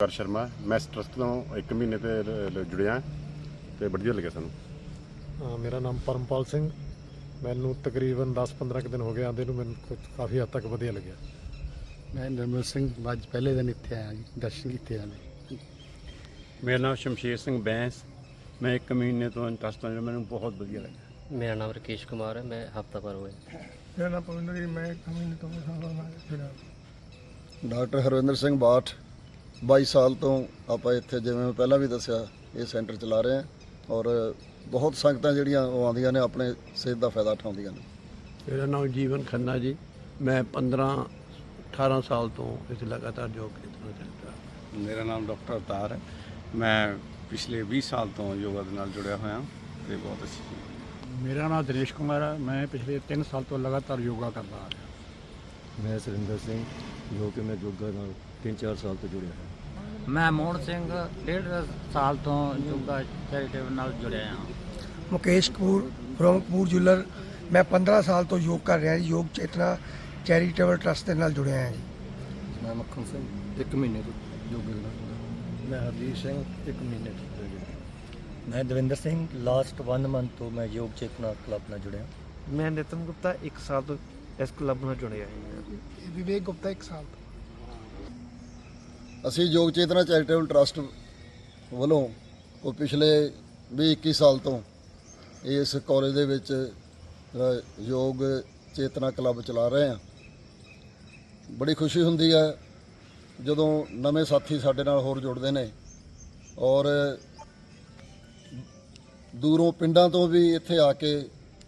ਕਰ ਸ਼ਰਮਾ ਮੈਂ ਇਸ ਟਰਸਟ ਤੋਂ 1 ਮਹੀਨੇ ਤੇ ਲ- ਲ- ਜੁੜਿਆ ਤੇ ਵਧੀਆ ਲੱਗਿਆ ਸਾਨੂੰ। ਹਾਂ, ਮੇਰਾ ਨਾਮ ਪਰਮਪਾਲ ਸਿੰਘ। ਮੈਨੂੰ ਤਕਰੀਬਨ 10-15 ਕੁ ਦਿਨ ਹੋ ਗਏ ਆਂਦੇ ਨੂੰ ਮੈਨੂੰ ਕੁਝ ਕਾਫੀ ਹੱਦ ਤੱਕ ਵਧੀਆ ਲੱਗਿਆ। ਮੈਂ ਨਿਰਮਲ ਸਿੰਘ ਅੱਜ ਪਹਿਲੇ ਦਿਨ ਇੱਥੇ ਆਇਆ ਜੀ ਦਰਸ਼ਨ ਕੀਤੇ ਆਨੇ ਮੇਰਾ ਨਾਮ ਸ਼ਮਸ਼ੇਰ ਸਿੰਘ ਬੈਂਸ। ਮੈਂ ਇੱਕ ਮਹੀਨੇ ਤੋਂ ਇੰਟਰਸਟ ਹਾਂ ਮੈਨੂੰ ਬਹੁਤ ਵਧੀਆ ਲੱਗਾ ਮੇਰਾ ਨਾਮ ਰਕੇਸ਼ ਕੁਮਾਰ ਹੈ ਮੈਂ ਹਫਤਾ ਭਰ ਹੋਇਆ। ਮੇਰਾ ਨਾਮ ਪਵਿੰਦਰ ਜੀ ਮੈਂ ਇੱਕ ਮਹੀਨੇ ਤੋਂ ਸਾਰਾ ਨਾਲ ਜੁੜਿਆ ਡਾਕਟਰ ਹਰਵਿੰਦਰ ਸਿੰਘ ਬਾਠ। 22 ਸਾਲ ਤੋਂ ਆਪਾਂ ਇੱਥੇ ਜਿਵੇਂ ਮੈਂ ਪਹਿਲਾਂ ਵੀ ਦੱਸਿਆ ਇਹ ਸੈਂਟਰ ਚਲਾ ਰਹੇ ਹਾਂ ਔਰ ਬਹੁਤ ਸੰਗਤਾਂ ਜਿਹੜੀਆਂ ਉਹ ਆਉਂਦੀਆਂ ਨੇ ਆਪਣੇ ਸਿਹਤ ਦਾ ਫਾਇਦਾ ਉਠਾਉਂਦੀਆਂ ਨੇ। ਮੇਰਾ ਨਾਮ ਜੀਵਨ ਖੰਨਾ ਜੀ। ਮੈਂ 15 18 ਸਾਲ ਤੋਂ ਇਸ ਲਗਾਤਾਰ ਯੋਗ ਕੀਤਾ ਚੱਲਦਾ ਮੇਰਾ ਨਾਮ ਡਾਕਟਰ ਅਵਤਾਰ ਹੈ। ਮੈਂ ਪਿਛਲੇ 20 ਸਾਲ ਤੋਂ ਯੋਗਾ ਦੇ ਨਾਲ ਜੁੜਿਆ ਹੋਇਆ ਤੇ ਬਹੁਤ ਅੱਛੀ ਚੀਜ਼ ਮੇਰਾ ਨਾਮ ਦਿਨੇਸ਼ ਕੁਮਾਰ ਹੈ। ਮੈਂ ਪਿਛਲੇ 3 ਸਾਲ ਤੋਂ ਲਗਾਤਾਰ ਯੋਗਾ ਕਰਦਾ ਆ ਰਿਹਾ ਮੈਂ ਸੁਰਿੰਦਰ ਸਿੰਘ ਜੋ ਕਿ ਮੈਂ ਯੋਗਾ ਨਾਲ 3-4 ਸਾਲ ਤੋਂ ਜੁੜਿਆ ਹਾਂ ਮੈਂ ਮੋਹਨ ਸਿੰਘ ਡੇਢ ਸਾਲ ਤੋਂ ਯੋਗਾ ਚੈਰੀਟੇਬਲ ਨਾਲ ਜੁੜਿਆ ਹਾਂ। ਮੁਕੇਸ਼ ਕਪੂਰ ਫਰੋਮ ਕਪੂਰ ਜੁਲਰ ਮੈਂ 15 ਸਾਲ ਤੋਂ ਯੋਗ ਕਰ ਰਿਹਾ ਜੀ ਯੋਗ ਚੇਤਨਾ ਚੈਰੀਟੇਬਲ ਟਰਸਟ ਦੇ ਨਾਲ ਜੁੜਿਆ ਹਾਂ ਜੀ। ਮੈਂ ਮੱਖਣ ਸਿੰਘ 1 ਮਹੀਨੇ ਤੋਂ ਯੋਗਾ ਦੇ ਨਾਲ ਜੁੜਿਆ ਮੈਂ ਹਰਜੀਤ ਸਿੰਘ 1 ਮਹੀਨੇ ਤੋਂ ਜੁੜਿਆ ਮੈਂ ਦਵਿੰਦਰ ਸਿੰਘ ਲਾਸਟ 1 ਮੰਥ ਤੋਂ ਮੈਂ ਯੋਗ ਚੇਤਨਾ ਕਲੱਬ ਨਾਲ ਜੁੜਿਆ ਮੈਂ ਨਿਤਨ ਗੁਪਤਾ 1 ਸਾਲ ਤੋਂ ਇਸ ਕਲੱਬ ਨਾਲ ਜੁੜਿਆ ਹਾਂ। ਵਿਵੇਕ ਗੁਪਤਾ 1 ਸਾਲ ਅਸੀਂ ਯੋਗ ਚੇਤਨਾ ਚੈਰੀਟੇਬਲ ਟਰਸਟ ਵੱਲੋਂ ਉਹ ਪਿਛਲੇ 20 21 ਸਾਲ ਤੋਂ ਇਸ ਕਾਲਜ ਦੇ ਵਿੱਚ ਯੋਗ ਚੇਤਨਾ ਕਲੱਬ ਚਲਾ ਰਹੇ ਹਾਂ। ਬੜੀ ਖੁਸ਼ੀ ਹੁੰਦੀ ਹੈ ਜਦੋਂ ਨਵੇਂ ਸਾਥੀ ਸਾਡੇ ਨਾਲ ਹੋਰ ਜੁੜਦੇ ਨੇ ਔਰ ਦੂਰੋਂ ਪਿੰਡਾਂ ਤੋਂ ਵੀ ਇੱਥੇ ਆ ਕੇ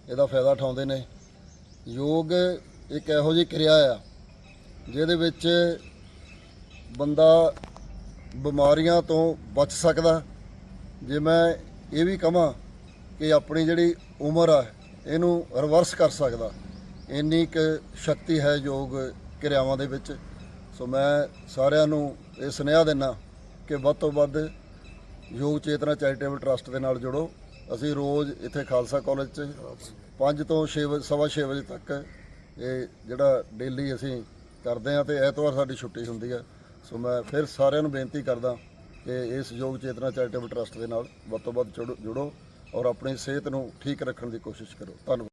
ਇਹਦਾ ਫਾਇਦਾ ਉਠਾਉਂਦੇ ਨੇ। ਯੋਗ ਇੱਕ ਇਹੋ ਜਿਹੀ ਕਿਰਿਆ ਆ ਜਿਹਦੇ ਵਿੱਚ ਬੰਦਾ ਬਿਮਾਰੀਆਂ ਤੋਂ ਬਚ ਸਕਦਾ। ਜੇ ਮੈਂ ਇਹ ਵੀ ਕਹਾਂ ਕਿ ਆਪਣੀ ਜਿਹੜੀ ਉਮਰ ਆ, ਇਹਨੂੰ ਰਿਵਰਸ ਕਰ ਸਕਦਾ। ਇੰਨੀ ਕੁ ਸ਼ਕਤੀ ਹੈ ਯੋਗ ਕਿਰਿਆਵਾਂ ਦੇ ਵਿੱਚ। ਸੋ ਮੈਂ ਸਾਰਿਆਂ ਨੂੰ ਇਹ ਸੁਨੇਹਾ ਦਿੰਦਾ ਕਿ ਵੱਧ ਤੋਂ ਵੱਧ ਯੋਗ ਚੇਤਨਾ ਚੈਰੀਟੇਬਲ ਟਰਸਟ ਦੇ ਨਾਲ ਜੁੜੋ। ਅਸੀਂ ਰੋਜ਼ ਇੱਥੇ ਖਾਲਸਾ ਕਾਲਜ 'ਚ 5 ਤੋਂ 6 ਵਜੇ, ਸਵਾ ਛੇ ਵਜੇ ਤੱਕ ਇਹ ਜਿਹੜਾ ਡੇਲੀ ਅਸੀਂ ਕਰਦੇ ਹਾਂ ਤੇ ਐਤਵਾਰ ਸਾਡੀ ਛੁੱਟੀ ਹੁੰਦੀ ਹੈ ਸੋ ਮੈਂ ਫਿਰ ਸਾਰਿਆਂ ਨੂੰ ਬੇਨਤੀ ਕਰਦਾ ਕਿ ਇਸ ਯੋਗ ਚੇਤਨਾ ਚੈਰੀਟੇਬਲ ਟਰਸਟ ਦੇ ਨਾਲ ਵੱਧ ਤੋਂ ਵੱਧ ਜੁੜੋ- ਜੁੜੋ ਔਰ ਆਪਣੀ ਸਿਹਤ ਨੂੰ ਠੀਕ ਰੱਖਣ ਦੀ ਕੋਸ਼ਿਸ਼ ਕਰੋ। ਧੰਨਵਾਦ।